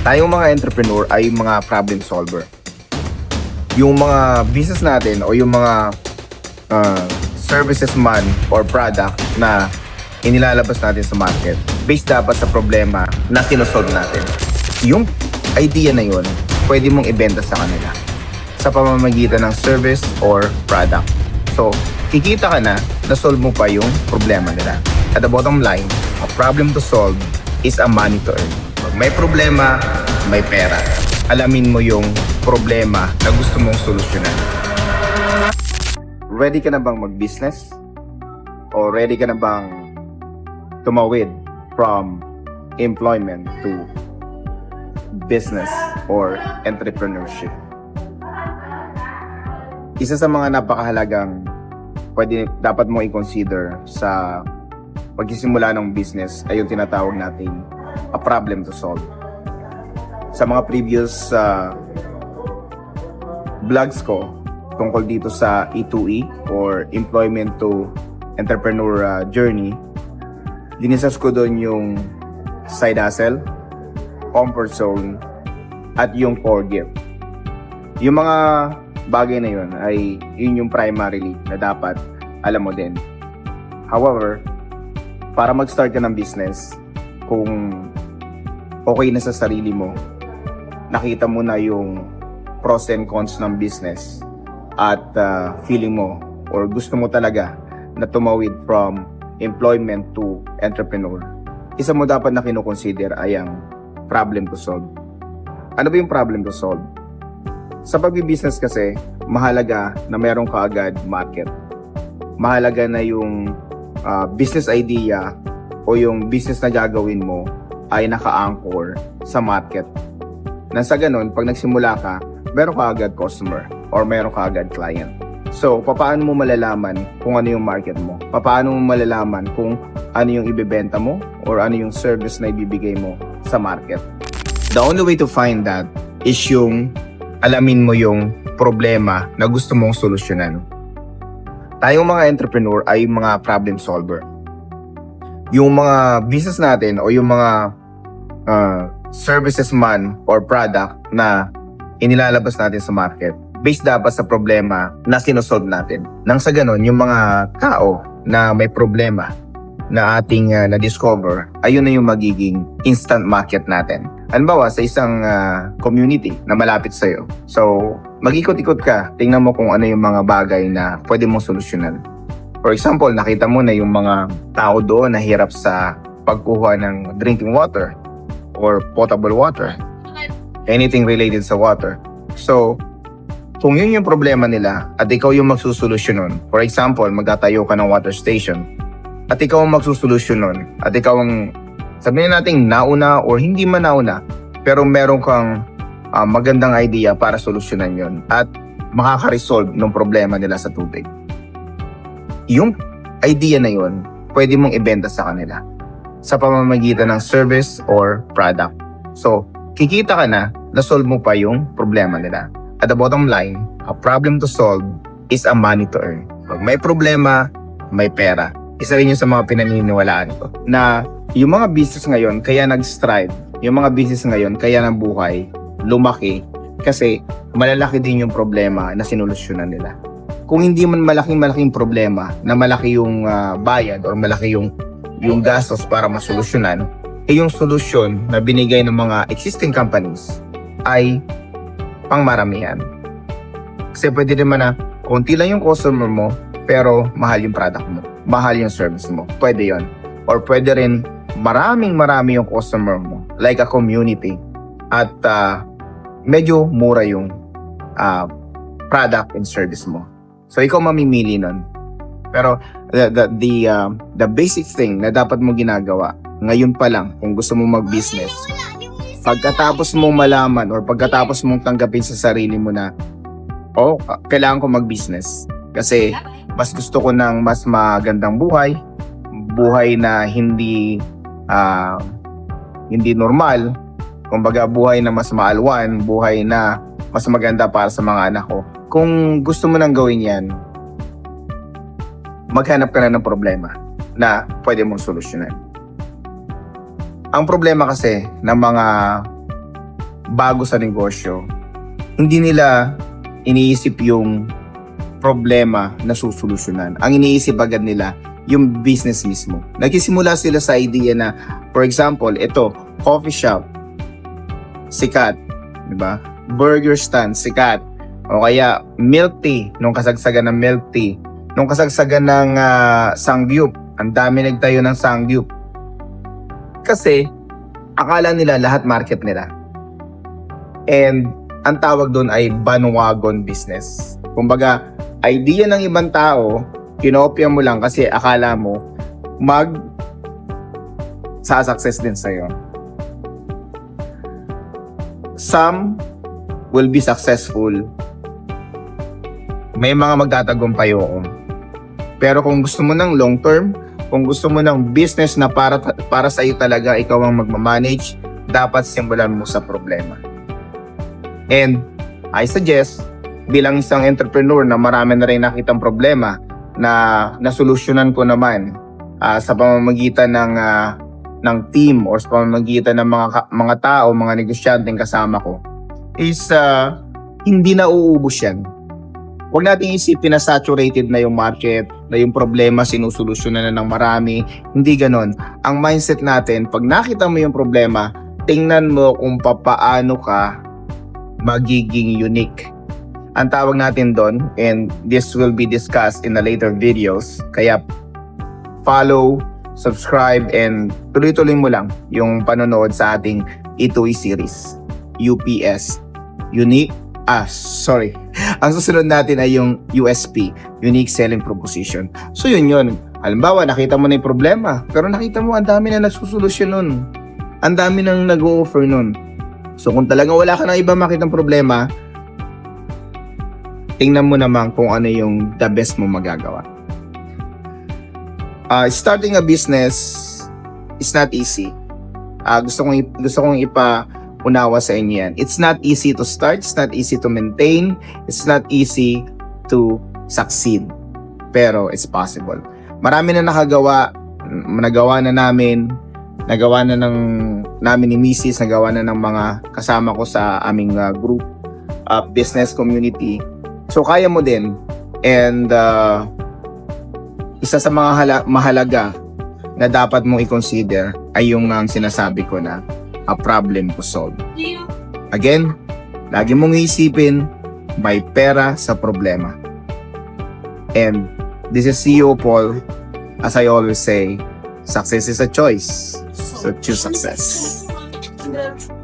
tayong mga entrepreneur ay mga problem solver. Yung mga business natin o yung mga uh, services man or product na inilalabas natin sa market based dapat sa problema na sinosolve natin. Yung idea na yun, pwede mong ibenta sa kanila sa pamamagitan ng service or product. So, kikita ka na na solve mo pa yung problema nila. At the bottom line, a problem to solve is a money to earn. May problema, may pera. Alamin mo yung problema na gusto mong solusyonan. Ready ka na bang mag-business? O ready ka na bang tumawid from employment to business or entrepreneurship? Isa sa mga napakahalagang pwede dapat mo i-consider sa pagsisimula ng business ay yung tinatawag nating a problem to solve. Sa mga previous uh, vlogs ko tungkol dito sa E2E or Employment to Entrepreneur uh, Journey, dinisas ko doon yung side hustle, comfort zone, at yung core gift. Yung mga bagay na yun ay yun yung primarily na dapat alam mo din. However, para mag-start ka ng business, kung okay na sa sarili mo, nakita mo na yung pros and cons ng business at uh, feeling mo or gusto mo talaga na tumawid from employment to entrepreneur, isa mo dapat na kinukonsider ay ang problem to solve. Ano ba yung problem to solve? Sa pagbi-business kasi, mahalaga na meron ka agad market. Mahalaga na yung uh, business idea o yung business na gagawin mo ay naka-anchor sa market. Nang sa ganun, pag nagsimula ka, meron ka agad customer or meron ka agad client. So, paano mo malalaman kung ano yung market mo? Paano mo malalaman kung ano yung ibebenta mo or ano yung service na ibibigay mo sa market? The only way to find that is yung alamin mo yung problema na gusto mong solusyonan. Tayong mga entrepreneur ay mga problem solver. Yung mga business natin o yung mga uh, services man or product na inilalabas natin sa market based dapat sa problema na sinosolve natin. Nang sa ganon, yung mga tao na may problema na ating uh, na-discover, ayun na yung magiging instant market natin. Halimbawa, sa isang uh, community na malapit sa'yo. So, mag-ikot-ikot ka, tingnan mo kung ano yung mga bagay na pwede mong solusyonan. For example, nakita mo na yung mga tao doon na hirap sa pagkuha ng drinking water or potable water. Anything related sa water. So, kung yun yung problema nila at ikaw yung magsusolusyon nun, for example, magtatayo ka ng water station, at ikaw ang magsusolusyon nun, at ikaw ang sabihin natin nauna or hindi man nauna, pero meron kang uh, magandang idea para solusyonan yon at makaka-resolve ng problema nila sa tubig. Yung idea na yon, pwede mong ibenta sa kanila sa pamamagitan ng service or product. So, kikita ka na na solve mo pa yung problema nila. At the bottom line, a problem to solve is a money to earn. Pag may problema, may pera. Isa rin yung sa mga pinaniniwalaan ko. Na yung mga business ngayon, kaya nag-strive. Yung mga business ngayon, kaya nabuhay, lumaki. Kasi malalaki din yung problema na sinolusyonan nila. Kung hindi man malaking-malaking problema na malaki yung uh, bayad or malaki yung yung gastos para masolusyonan, eh yung solusyon na binigay ng mga existing companies ay pangmaramihan. Kasi pwede naman na konti lang yung customer mo, pero mahal yung product mo. Mahal yung service mo. Pwede yon Or pwede rin maraming marami yung customer mo. Like a community. At uh, medyo mura yung uh, product and service mo. So ikaw mamimili nun. Pero the the the, uh, the basic thing na dapat mo ginagawa ngayon pa lang kung gusto mo mag-business pagkatapos mong malaman or pagkatapos mong tanggapin sa sarili mo na oh, kailangan ko mag-business kasi mas gusto ko ng mas magandang buhay, buhay na hindi uh, hindi normal, kumbaga buhay na mas maalwan, buhay na mas maganda para sa mga anak ko. Kung gusto mo nang gawin yan, maghanap ka na ng problema na pwede mong solusyonan. Ang problema kasi ng mga bago sa negosyo, hindi nila iniisip yung problema na susolusyonan. Ang iniisip agad nila, yung business mismo. Nagsisimula sila sa idea na, for example, ito, coffee shop, sikat, di ba? Burger stand, sikat. O kaya milk tea, nung kasagsagan ng milk tea. Nung kasagsagan ng ah, sangyup, ang dami nagtayo ng sangyup. Kasi, akala nila lahat market nila. And, ang tawag doon ay bandwagon business. Kumbaga, idea ng ibang tao, kinopya mo lang kasi akala mo mag sa success din sa'yo. Some will be successful. May mga magtatagumpay oo. Pero kung gusto mo ng long term, kung gusto mo ng business na para para sa iyo talaga ikaw ang magmamanage, dapat simulan mo sa problema. And I suggest bilang isang entrepreneur na marami na rin nakitang problema na nasolusyonan ko naman ah, sa pamamagitan ng ah, ng team or sa pamamagitan ng mga mga tao, mga negosyanteng kasama ko is ah, hindi na uubos yan. Huwag nating isipin na saturated na yung market, na yung problema sinusolusyonan na ng marami. Hindi ganon. Ang mindset natin, pag nakita mo yung problema, tingnan mo kung papaano ka magiging unique. Ang tawag natin doon, and this will be discussed in the later videos, kaya follow, subscribe, and tuloy-tuloy mo lang yung panonood sa ating E2E series, UPS, Unique, ah, sorry. Ang susunod natin ay yung USP, Unique Selling Proposition. So yun yun. Halimbawa, nakita mo na yung problema, pero nakita mo ang dami na nagsusolusyon nun. Ang dami nang nag-o-offer nun. So kung talagang wala ka ng iba makitang problema, tingnan mo naman kung ano yung the best mo magagawa. Uh, starting a business is not easy. Ah, gusto kong gusto kong ipa-unawa sa inyo yan. It's not easy to start, it's not easy to maintain, it's not easy to succeed. Pero it's possible. Marami na nakagawa, nagawa na namin, nagawa na ng namin ni Mrs., nagawa na ng mga kasama ko sa aming uh, group, uh, business community. So kaya mo din. And uh, isa sa mga hala- mahalaga na dapat mong i-consider ay yung ang sinasabi ko na a problem to solve. Again, lagi mong iisipin may pera sa problema. And this is CEO Paul. As I always say, success is a choice. So choose success. Success.